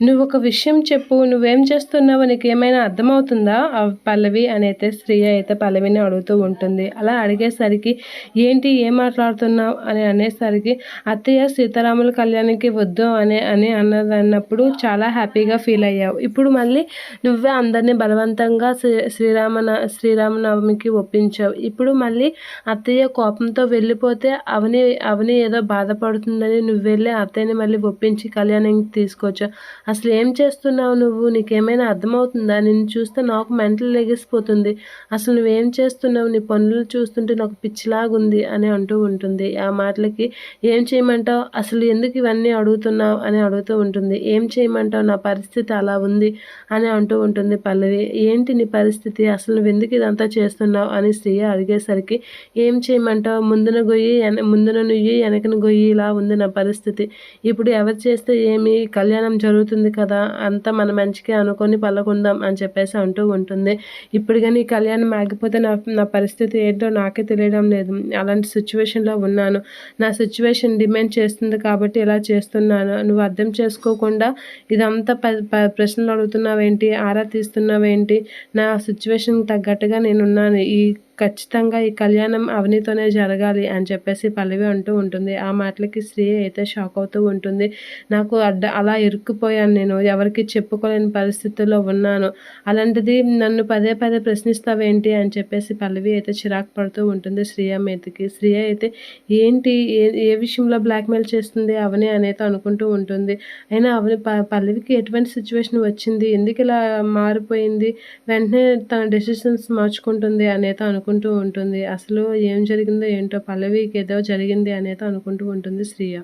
నువ్వు ఒక విషయం చెప్పు నువ్వేం చేస్తున్నావు నీకు ఏమైనా అర్థమవుతుందా పల్లవి అని అయితే శ్రీయ అయితే పల్లవిని అడుగుతూ ఉంటుంది. అలా అడిగేసరికి ఏంటి ఏం మాట్లాడుతున్నావు? అని అనేసరికి అత్తయ్య సీతారాముల కళ్యాణానికి వద్దు అని అని అన్నదన్నప్పుడు చాలా హ్యాపీగా ఫీల్ అయ్యావు. ఇప్పుడు మళ్ళీ నువ్వే అందరినీ బలవంతంగా శ్రీ శ్రీరామ శ్రీరామనవమికి ఒప్పించావు. ఇప్పుడు మళ్ళీ అత్తయ్య కోపంతో వెళ్ళిపోతే అవని అవని ఏదో బాధపడుతుందని నువ్వు వెళ్ళి అత్తయ్యని మళ్ళీ ఒప్పించి కళ్యాణానికి తీసుకొచ్చావు. అసలు ఏం చేస్తున్నావు నువ్వు? నీకేమైనా అర్థమవుతుందా? నిన్ను చూస్తే నాకు మెంటల్ లెగిసిపోతుంది. అసలు నువ్వేం చేస్తున్నావు? నీ పనులు చూస్తుంటే నాకు పిచ్చిలాగుంది అని అంటూ ఉంటుంది. ఆ మాటలకి ఏం చేయమంటావు? అసలు ఎందుకు ఇవన్నీ అడుగుతున్నావు అని అడుగుతూ ఉంటుంది. ఏం చేయమంటావు? నా పరిస్థితి అలా ఉంది అని అంటూ ఉంటుంది పల్లవి. ఏంటి నీ పరిస్థితి? అసలు నువ్వు ఎందుకు ఇదంతా చేస్తున్నావు? అని శ్రీయ అడిగేసరికి ఏం చేయమంటావు? ముందున గొయ్యి ముందున నుయ్యి వెనకన గొయ్యి ఇలా ఉంది నా పరిస్థితి. ఇప్పుడు ఎవరు చేస్తే ఏమి? కళ్యాణం జరుగుతుంది? ఉంటుంది కదా అంతా మన మంచిగా అనుకొని పలకుందాం అని చెప్పేసి అంటూ ఉంటుంది. ఇప్పుడు కానీ ఈ కళ్యాణం ఆగిపోతే నా నా పరిస్థితి ఏంటో నాకే తెలియడం లేదు. అలాంటి సిచ్యువేషన్లో ఉన్నాను. నా సిచ్యువేషన్ డిమాండ్ చేస్తుంది కాబట్టి ఇలా చేస్తున్నాను. నువ్వు అర్థం చేసుకోకుండా ఇదంతా ప ప్రశ్నలు అడుగుతున్నావేంటి? ఆరా తీస్తున్నావేంటి? నా సిచ్యువేషన్ తగ్గట్టుగా నేనున్నాను. ఈ ఖచ్చితంగా ఈ కళ్యాణం అవనితోనే జరగాలి అని చెప్పేసి పల్లవి అంటూ ఉంటుంది. ఆ మాటలకి స్త్రీ అయితే షాక్ అవుతూ ఉంటుంది. నాకు అడ్డ అలా ఇరుక్కుపోయాను నేను. ఎవరికి చెప్పుకోలేని పరిస్థితుల్లో ఉన్నాను. అలాంటిది నన్ను పదే పదే ప్రశ్నిస్తావేంటి అని చెప్పేసి పల్లవి అయితే చిరాకు పడుతూ ఉంటుంది శ్రీయ మీదకి. శ్రీయ అయితే ఏంటి? ఏ ఏ విషయంలో బ్లాక్మెయిల్ చేస్తుంది అవని అనేది అనుకుంటూ ఉంటుంది. అయినా అవని పల్లవికి ఎటువంటి సిచ్యువేషన్ వచ్చింది? ఎందుకు ఇలా మారిపోయింది? వెంటనే తన డెసిషన్స్ మార్చుకుంటుంది అనేది అనుకుంటుంది అనుకుంటూ ఉంటుంది. అసలు ఏం జరిగిందో ఏంటో పల్లవికి ఏదో జరిగింది అనేది అనుకుంటూ ఉంటుంది శ్రీయ.